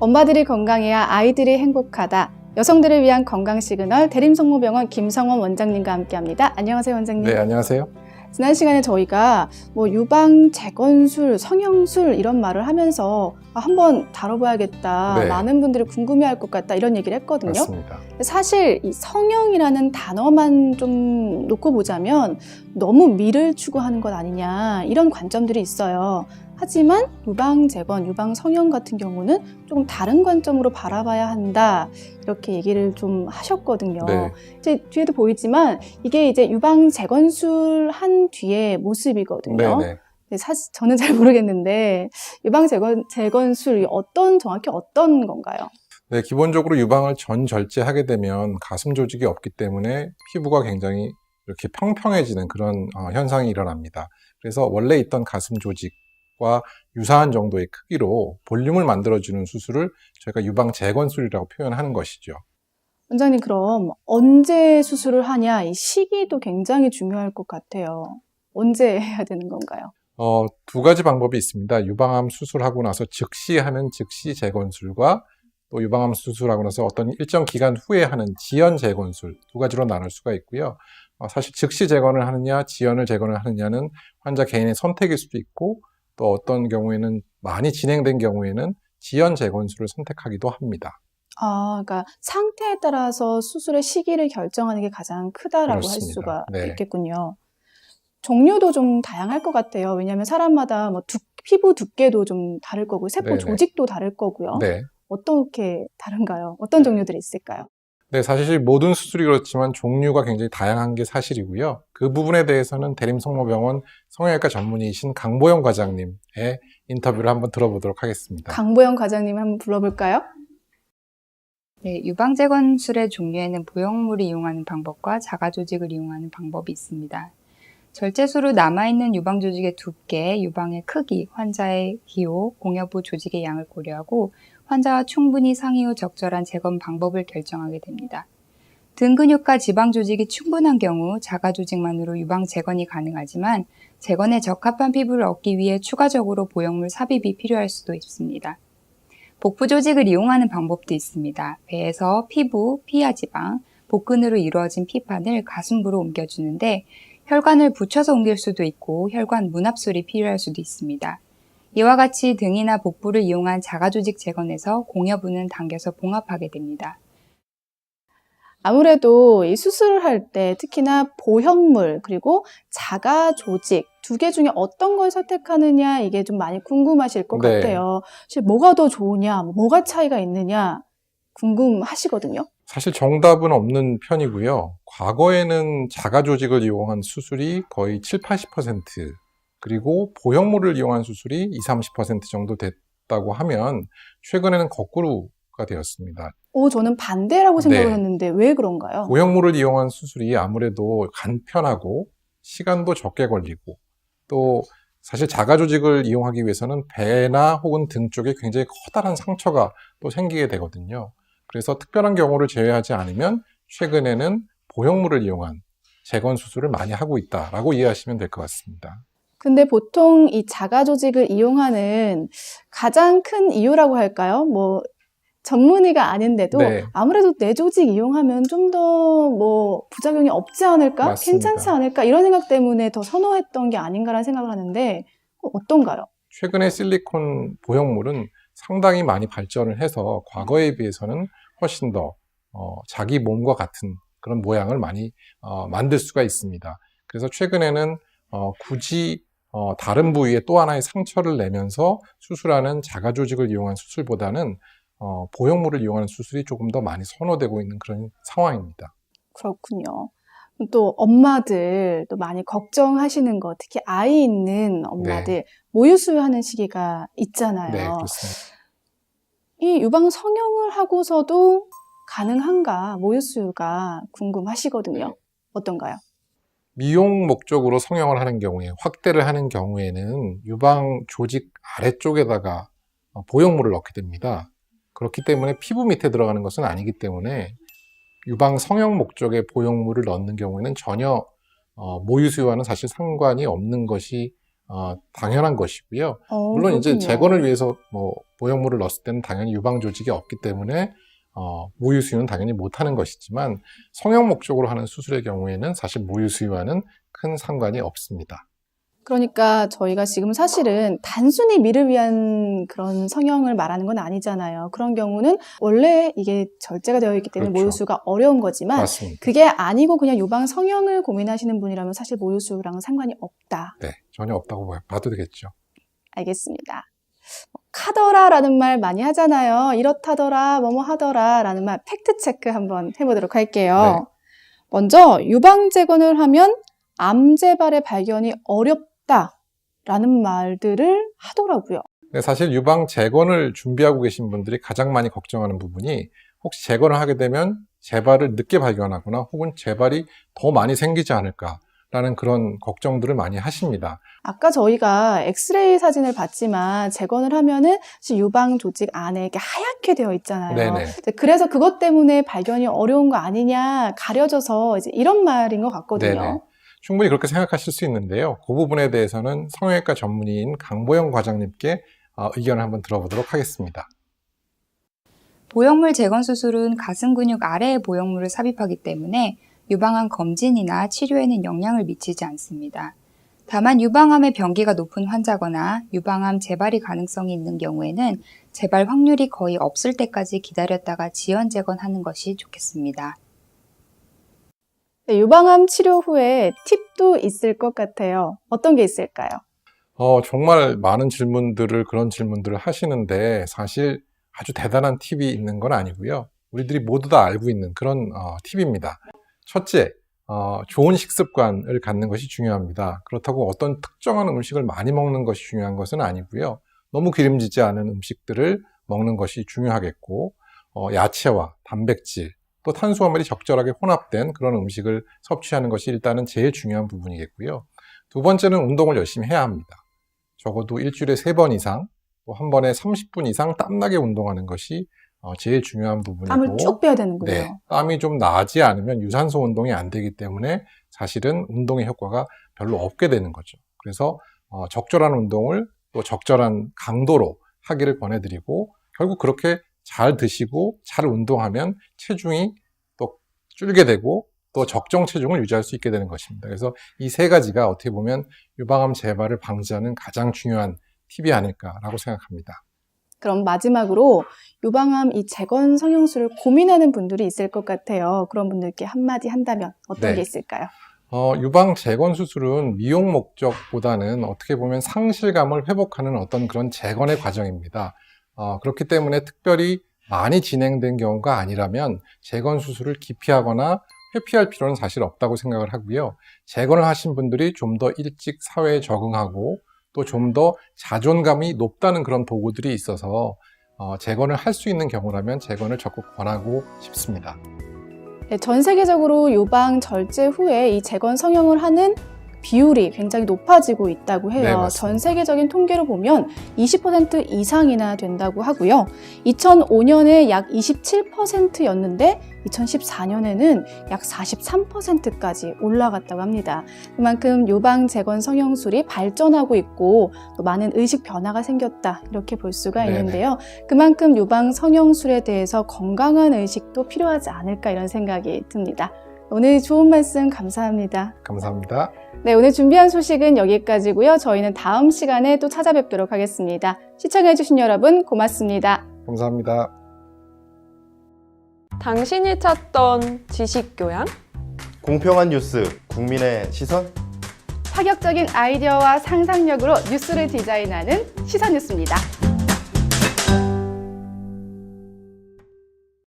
엄마들이 건강해야 아이들이 행복하다. 여성들을 위한 건강 시그널 대림성모병원 김성원 원장님과 함께합니다. 안녕하세요, 원장님. 네, 안녕하세요. 지난 시간에 저희가 뭐 유방 재건술, 성형술 이런 말을 하면서 아, 한번 다뤄봐야겠다. 네. 많은 분들이 궁금해할 것 같다 이런 얘기를 했거든요. 맞습니다. 사실 이 성형이라는 단어만 좀 놓고 보자면 너무 미를 추구하는 것 아니냐 이런 관점들이 있어요. 하지만 유방 재건, 유방 성형 같은 경우는 조금 다른 관점으로 바라봐야 한다 이렇게 얘기를 좀 하셨거든요. 네. 이제 뒤에도 보이지만 이게 이제 유방 재건술 한 뒤의 모습이거든요. 네, 네. 근데 사실 저는 잘 모르겠는데 유방 재건 재건술이 어떤 정확히 어떤 건가요? 네, 기본적으로 유방을 전 절제하게 되면 가슴 조직이 없기 때문에 피부가 굉장히 이렇게 평평해지는 그런 어, 현상이 일어납니다. 그래서 원래 있던 가슴 조직과 유사한 정도의 크기로 볼륨을 만들어주는 수술을 저희가 유방 재건술이라고 표현하는 것이죠. 원장님 그럼 언제 수술을 하냐 이 시기도 굉장히 중요할 것 같아요. 언제 해야 되는 건가요? 어, 두 가지 방법이 있습니다. 유방암 수술하고 나서 즉시 하는 즉시 재건술과 또 유방암 수술하고 나서 어떤 일정 기간 후에 하는 지연 재건술 두 가지로 나눌 수가 있고요. 어, 사실 즉시 재건을 하느냐, 지연을 재건을 하느냐는 환자 개인의 선택일 수도 있고 또 어떤 경우에는 많이 진행된 경우에는 지연 재건술을 선택하기도 합니다. 아, 그러니까 상태에 따라서 수술의 시기를 결정하는 게 가장 크다라고 할 그렇습니다. 수가 네. 있겠군요. 종류도 좀 다양할 것 같아요. 왜냐하면 사람마다 뭐 두- 피부 두께도 좀 다를 거고 세포 네네. 조직도 다를 거고요. 네. 어떻게 다른가요? 어떤 종류들이 있을까요? 네, 사실 모든 수술이 그렇지만 종류가 굉장히 다양한 게 사실이고요. 그 부분에 대해서는 대림성모병원 성형외과 전문의이신 강보영 과장님의 인터뷰를 한번 들어보도록 하겠습니다. 강보영 과장님 한번 불러볼까요? 네, 유방재건술의 종류에는 보형물을 이용하는 방법과 자가조직을 이용하는 방법이 있습니다. 절제수로 남아있는 유방 조직의 두께, 유방의 크기, 환자의 기호, 공여부 조직의 양을 고려하고 환자와 충분히 상의 후 적절한 재건 방법을 결정하게 됩니다. 등 근육과 지방 조직이 충분한 경우 자가 조직만으로 유방 재건이 가능하지만 재건에 적합한 피부를 얻기 위해 추가적으로 보형물 삽입이 필요할 수도 있습니다. 복부 조직을 이용하는 방법도 있습니다. 배에서 피부, 피하 지방, 복근으로 이루어진 피판을 가슴부로 옮겨주는데 혈관을 붙여서 옮길 수도 있고 혈관 문합술이 필요할 수도 있습니다. 이와 같이 등이나 복부를 이용한 자가조직 재건에서 공여부는 당겨서 봉합하게 됩니다. 아무래도 이 수술을 할 때 특히나 보형물 그리고 자가 조직 두 개 중에 어떤 걸 선택하느냐 이게 좀 많이 궁금하실 것 네. 같아요. 사실 뭐가 더 좋으냐, 뭐가 차이가 있느냐 궁금하시거든요. 사실 정답은 없는 편이고요. 과거에는 자가 조직을 이용한 수술이 거의 7, 80% 그리고 보형물을 이용한 수술이 20, 30% 정도 됐다고 하면 최근에는 거꾸로가 되었습니다. 오, 저는 반대라고 생각을 네. 했는데 왜 그런가요? 보형물을 이용한 수술이 아무래도 간편하고 시간도 적게 걸리고 또 사실 자가 조직을 이용하기 위해서는 배나 혹은 등 쪽에 굉장히 커다란 상처가 또 생기게 되거든요. 그래서 특별한 경우를 제외하지 않으면 최근에는 보형물을 이용한 재건 수술을 많이 하고 있다라고 이해하시면 될 것 같습니다. 근데 보통 이 자가 조직을 이용하는 가장 큰 이유라고 할까요? 뭐 전문의가 아닌데도 네. 아무래도 내 조직 이용하면 좀 더 뭐 부작용이 없지 않을까? 맞습니다. 괜찮지 않을까? 이런 생각 때문에 더 선호했던 게 아닌가라는 생각을 하는데 어떤가요? 최근에 실리콘 보형물은 상당히 많이 발전을 해서 과거에 비해서는 훨씬 더 어, 자기 몸과 같은 그런 모양을 많이 어, 만들 수가 있습니다. 그래서 최근에는 어, 굳이 어, 다른 부위에 또 하나의 상처를 내면서 수술하는 자가 조직을 이용한 수술보다는 어, 보형물을 이용하는 수술이 조금 더 많이 선호되고 있는 그런 상황입니다. 그렇군요. 또 엄마들 또 많이 걱정하시는 거, 특히 아이 있는 엄마들 모유 수유하는 시기가 있잖아요. 네, 그렇습니다. 이 유방 성형을 하고서도 가능한가 모유 수유가 궁금하시거든요. 어떤가요? 미용 목적으로 성형을 하는 경우에 확대를 하는 경우에는 유방 조직 아래쪽에다가 어, 보형물을 넣게 됩니다. 그렇기 때문에 피부 밑에 들어가는 것은 아니기 때문에 유방 성형 목적의 보형물을 넣는 경우에는 전혀 어, 모유 수유와는 사실 상관이 없는 것이 어, 당연한 것이고요. 어, 물론 이제 그렇군요. 재건을 위해서 뭐 보형물을 넣었을 때는 당연히 유방 조직이 없기 때문에 어, 모유 수유는 당연히 못하는 것이지만 성형 목적으로 하는 수술의 경우에는 사실 모유 수유와는 큰 상관이 없습니다. 그러니까 저희가 지금 사실은 단순히 미를 위한 그런 성형을 말하는 건 아니잖아요. 그런 경우는 원래 이게 절제가 되어 있기 때문에 그렇죠. 모유수가 어려운 거지만 맞습니다. 그게 아니고 그냥 유방 성형을 고민하시는 분이라면 사실 모유수랑은 상관이 없다. 네, 전혀 없다고 봐- 봐도 되겠죠. 알겠습니다. 뭐, 카더라라는 말 많이 하잖아요. 이렇다더라, 뭐뭐 하더라라는 말 팩트 체크 한번 해보도록 할게요. 네. 먼저 유방 재건을 하면 암 재발의 발견이 어렵 다 라는 말들을 하더라고요. 근데 사실 유방 재건을 준비하고 계신 분들이 가장 많이 걱정하는 부분이 혹시 재건을 하게 되면 재발을 늦게 발견하거나 혹은 재발이 더 많이 생기지 않을까 라는 그런 걱정들을 많이 하십니다. 아까 저희가 엑스레이 사진을 봤지만 재건을 하면은 유방 조직 안에 이렇게 하얗게 되어 있잖아요. 네네. 이제 그래서 그것 때문에 발견이 어려운 거 아니냐, 가려져서 이제 이런 말인 것 같거든요. 네네. 충분히 그렇게 생각하실 수 있는데요. 그 부분에 대해서는 성형외과 전문의인 강보영 과장님께 어, 의견을 한번 들어보도록 하겠습니다. 보형물 재건 수술은 가슴 근육 아래에 보형물을 삽입하기 때문에 유방암 검진이나 치료에는 영향을 미치지 않습니다. 다만 유방암의 병기가 높은 환자거나 유방암 재발이 가능성이 있는 경우에는 재발 확률이 거의 없을 때까지 기다렸다가 지연 재건하는 것이 좋겠습니다. 네, 유방암 치료 후에 팁도 있을 것 같아요. 어떤 게 있을까요? 어, 정말 많은 질문들을, 그런 질문들을 하시는데 사실 아주 대단한 팁이 있는 건 아니고요. 우리들이 모두 다 알고 있는 그런 어, 팁입니다. 첫째, 어, 좋은 식습관을 갖는 것이 중요합니다. 그렇다고 어떤 특정한 음식을 많이 먹는 것이 중요한 것은 아니고요. 너무 기름지지 않은 음식들을 먹는 것이 중요하겠고, 어, 야채와 단백질, 또 탄수화물이 적절하게 혼합된 그런 음식을 섭취하는 것이 일단은 제일 중요한 부분이겠고요. 두 번째는 운동을 열심히 해야 합니다. 적어도 일주일에 세 번 이상, 또 한 번에 30분 이상 땀나게 운동하는 것이 어, 제일 중요한 부분이고, 땀을 쭉 빼야 되는군요. 네, 땀이 좀 나지 않으면 유산소 운동이 안 되기 때문에 사실은 운동의 효과가 별로 없게 되는 거죠. 그래서 어, 적절한 운동을 또 적절한 강도로 하기를 권해드리고 결국 그렇게 잘 드시고 잘 운동하면 체중이 또 줄게 되고 또 적정 체중을 유지할 수 있게 되는 것입니다. 그래서 이 세 가지가 어떻게 보면 유방암 재발을 방지하는 가장 중요한 팁이 아닐까라고 생각합니다. 그럼 마지막으로 유방암 이 재건 성형술을 고민하는 분들이 있을 것 같아요. 그런 분들께 한마디 한다면 어떤 네. 게 있을까요? 어, 유방 재건 수술은 미용 목적보다는 어떻게 보면 상실감을 회복하는 어떤 그런 재건의 과정입니다. 어, 그렇기 때문에 특별히 많이 진행된 경우가 아니라면 재건 수술을 기피하거나 회피할 필요는 사실 없다고 생각을 하고요. 재건을 하신 분들이 좀 더 일찍 사회에 적응하고 또 좀 더 자존감이 높다는 그런 보고들이 있어서 어, 재건을 할 수 있는 경우라면 재건을 적극 권하고 싶습니다. 네, 전 세계적으로 유방 절제 후에 이 재건 성형을 하는 비율이 굉장히 높아지고 있다고 해요. 네. 전 세계적인 통계로 보면 20% 이상이나 된다고 하고요. 2005년에 약 27%였는데 2014년에는 약 43%까지 올라갔다고 합니다. 그만큼 유방 재건 성형술이 발전하고 있고 또 많은 의식 변화가 생겼다 이렇게 볼 수가 네네. 있는데요. 그만큼 유방 성형술에 대해서 건강한 의식도 필요하지 않을까 이런 생각이 듭니다. 오늘 좋은 말씀 감사합니다. 감사합니다. 네, 오늘 준비한 소식은 여기까지고요. 저희는 다음 시간에 또 찾아뵙도록 하겠습니다. 시청해주신 여러분 고맙습니다. 감사합니다. 당신이 찾던 지식 교양? 공평한 뉴스, 국민의 시선? 파격적인 아이디어와 상상력으로 뉴스를 디자인하는 시선 뉴스입니다.